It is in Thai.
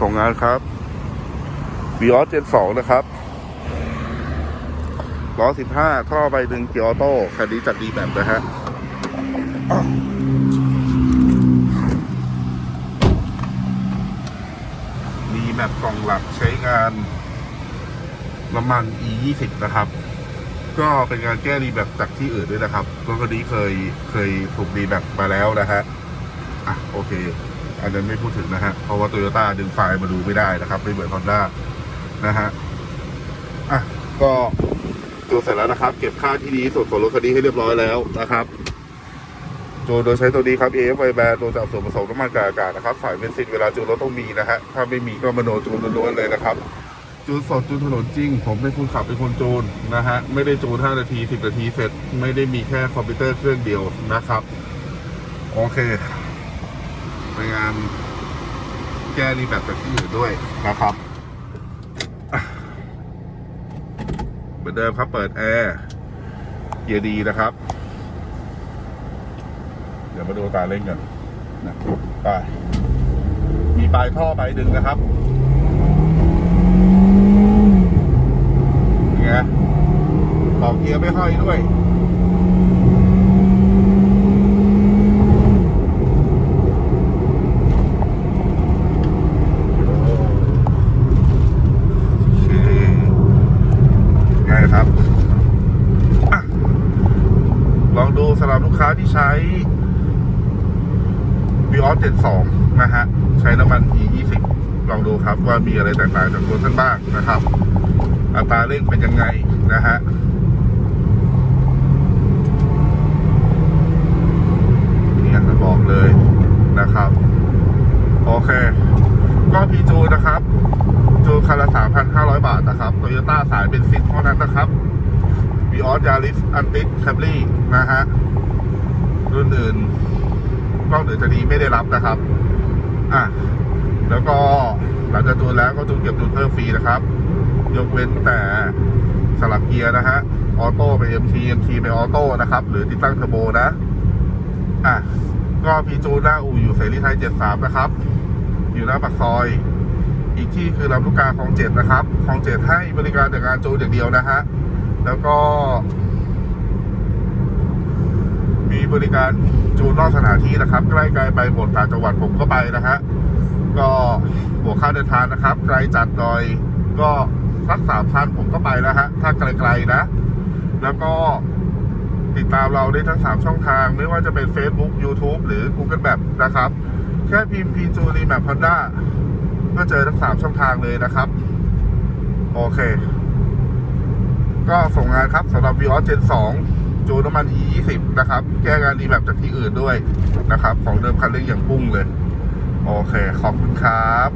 ส่งงานครับวีออสเจนสองนะครับล้อสิบห้าท่อใบหนึ่งเกียร์ออโต้คันนี้จากดีแบบนะฮะมีแบบกล่องหลักใช้งานน้ำมัน e 2 0นะครับ ก็เป็นการแก้รีแบบจากที่อื่นด้วยนะครับรถคันนี้เคยเคยถูกรีแบบมาแล้วนะฮะอะโอเค อันนั้นไม่พูดถึงนะฮะ เพราะว่าโตโยต้าดึงไฟล์มาดูไม่ได้นะครับ ไม่เหมือนฮอนด้านะฮะ อะ ก็จูนเสร็จแล้วนะครับ เก็บค่าที่ดีที่สุดของรถคันนี้ให้เรียบร้อยแล้วนะครับจูนโดยใช้ตัวนี้ครับ AF ไฟแบร์ตัวจากส่วนผสมน้ำมันกับอากาศนะครับสายเบนซินเวลาจูนรถต้องมีนะฮะ ถ้าไม่มีก็มโนจูนล้วนๆเลยนะครับจูนสดจูนถนนจริง ผมเป็นคนขับเป็นคนจูนนะฮะ ไม่ได้จูน 5 นาที 10 นาทีเสร็จ ไม่ได้มีแค่คอมพิวเตอร์เครื่องเดียวนะครับ โอเค ในงานแก้รีแบบจากที่อื่นด้วยนะครับอะเหมือนเดิมครับ เปิดแอร์เกียร์ดีนะครับ เดี๋ยวมาดูอัตราเร่งกันนะไปมีปลายท่อใบดึงนะครับนี่ไงต่อเกียร์ไม่ห้อยด้วย โอเคง่ายครับอะลองดู สำหรับลูกค้าที่ใช้ v ีออสเจ็ดสองนะฮะ ใช้น้ำมัน e 2 0ลองดูครับว่ามีอะไรแตกต่างจากตัวท่านบ้างนะครับ อัตราเร่งเป็นยังไงนะฮะนี่อยจะบอกเลยนะครับ โอเค ก็พีจูนะครับ จูนคันละ3,500บาทนะครับโตโยต้าสายเป็นซินเท่านั้นนะครับ วีออสยาริสอันติสแคปลี่นะฮะรุ่นอื่นกล้องอื่นจะนี้ไม่ได้รับนะครับ อะแล้วก็หลังจากจูนแล้วก็จูนเก็บจูนเพิ่มฟรีนะครับ ยกเว้นแต่สลับเกียร์นะฮะออโต้ไป MT MT ไปออโต้นะครับ หรือติดตั้งเทอร์โบนะ อะก็พีจูนหน้าอู่อยู่เสรีไทย 73 นะครับ อยู่หน้าปากซอย อีกที่คือลำลูกกาคลองเจ็ดนะครับคลองเจ็ดให้บริการแต่งานจูนอย่างเดียวนะฮะ แล้วก็ มีบริการจูนนอกสถานที่นะครับ ใกล้ไกลไปหมดต่างจังหวัดผมก็ไปนะฮะก็หัวค่าเดินทางนะครับไกลจัดหน่อยก็สักสามพันผมก็ไปแล้วฮะถ้าไกลๆนะ แล้วก็ติดตามเราได้ทั้ง 3 ช่องทาง ไม่ว่าจะเป็น Facebook YouTube หรือ Google Map นะครับ แค่พิมพ์พีจูรีแมปฮอนด้าก็เจอทั้งสาช่องทางเลยนะครับ โอเค ก็ส่งงานครับสำหรับ v ีออสเจนสองจูนน้ำมัน e 2 0 นะครับ แก้งานดีแบบจากที่อื่นด้วยนะครับ ของเดิมคันเร่งอย่างพุ่งเลย โอเค ขอบคุณครับ